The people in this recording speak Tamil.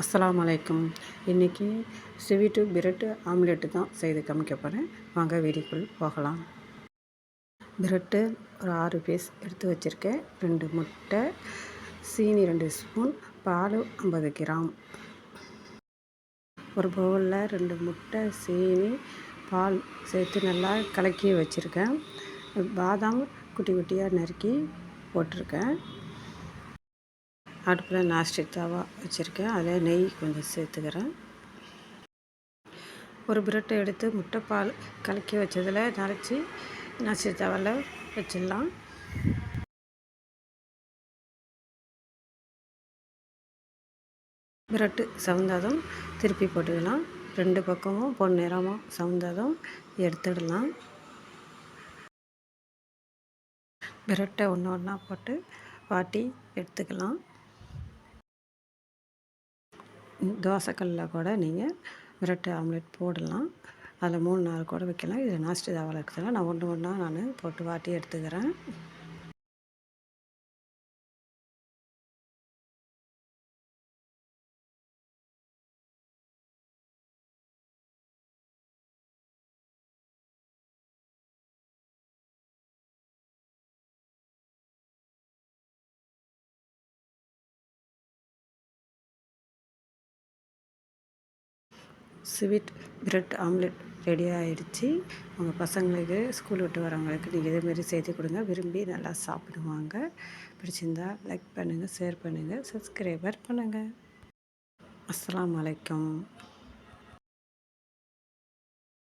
அஸ்லாம் வலைக்கம் இன்றைக்கி ஸ்வீட்டு பிரெட்டு ஆம்லெட்டு தான் செய்து காமிக்க போகிறேன் வாங்க வீடியோக்குள் போகலாம். பிரெட்டு ஒரு ஆறு பீஸ் எடுத்து வச்சுருக்கேன். ரெண்டு முட்டை சீனி ரெண்டு ஸ்பூன் பால் ஐம்பது கிராம். ஒரு பவுலில் ரெண்டு முட்டை சீனி பால் சேர்த்து நல்லா கலக்கி வச்சுருக்கேன். பாதாம் குட்டி குட்டியாக நறுக்கி போட்டிருக்கேன். அடுப்பில் நாஸ்டிக் தாவா வச்சுருக்கேன். அதில் நெய் கொஞ்சம் சேர்த்துக்கிறேன். ஒரு பிரெட்டை எடுத்து முட்டைப்பால் கலக்கி வச்சதில் நரைச்சி நாஸ்டிக் தாவில் வச்சிடலாம். பிரெட்டு சவுந்ததும் திருப்பி போட்டுக்கலாம். ரெண்டு பக்கமும் பொன்னிறமாக சவுந்ததும் எடுத்துடலாம். பிரெட்டை ஒன்று ஒன்றா போட்டு வாட்டி எடுத்துக்கலாம். தோசைக்கல்லில் கூட நீங்கள் பிரெட் ஆம்லெட் போடலாம். அதில் மூணு நாள் கூட வைக்கலாம். இது நாஸ்டி தாவால் இருக்கிறதுனால நான் ஒன்று ஒன்றா நான் போட்டு வாட்டி எடுத்துக்கிறேன். ஸ்வீட் பிரெட் ஆம்லெட் ரெடி ஆகிடுச்சி உங்கள் பசங்களுக்கு ஸ்கூல் விட்டு வரவங்களுக்கு நீங்கள் இதேமாரி செய்து கொடுங்க. விரும்பி நல்லா சாப்பிடுவாங்க. பிடிச்சிருந்தா லைக் பண்ணுங்கள் ஷேர் பண்ணுங்கள் சப்ஸ்கிரைபர் பண்ணுங்கள் அஸ்லாம் வலைக்கம்